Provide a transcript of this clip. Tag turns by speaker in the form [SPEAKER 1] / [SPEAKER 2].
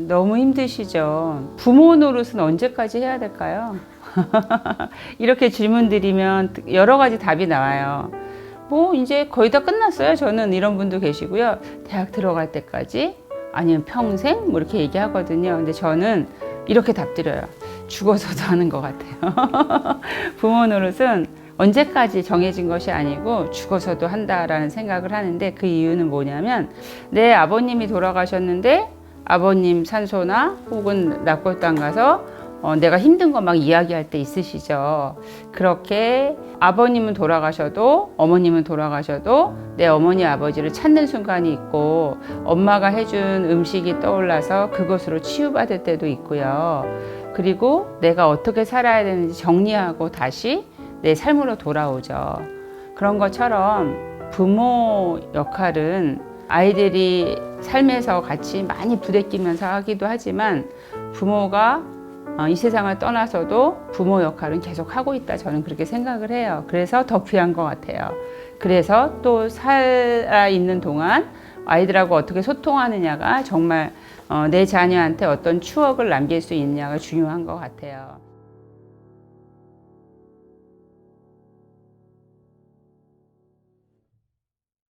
[SPEAKER 1] 너무 힘드시죠? 부모 노릇은 언제까지 해야 될까요? 이렇게 질문 드리면 여러 가지 답이 나와요. 뭐 이제 거의 다 끝났어요. 저는 이런 분도 계시고요. 대학 들어갈 때까지 아니면 평생 뭐 이렇게 얘기하거든요. 근데 저는 이렇게 답드려요. 죽어서도 하는 것 같아요. 부모 노릇은 언제까지 정해진 것이 아니고 죽어서도 한다라는 생각을 하는데 그 이유는 뭐냐면 내 아버님이 돌아가셨는데 아버님 산소나 혹은 납골당 가서 어, 내가 힘든 거 막 이야기할 때 있으시죠. 그렇게 아버님은 돌아가셔도 어머님은 돌아가셔도 내 어머니 아버지를 찾는 순간이 있고 엄마가 해준 음식이 떠올라서 그것으로 치유받을 때도 있고요. 그리고 내가 어떻게 살아야 되는지 정리하고 다시 내 삶으로 돌아오죠. 그런 것처럼 부모 역할은 아이들이 삶에서 같이 많이 부대끼면서 하기도 하지만 부모가 어, 이 세상을 떠나서도 부모 역할은 계속 하고 있다. 저는 그렇게 생각을 해요. 그래서 더 귀한 것 같아요. 그래서 또 살아 있는 동안 아이들하고 어떻게 소통하느냐가 정말 어, 내 자녀한테 어떤 추억을 남길 수 있느냐가 중요한 것 같아요.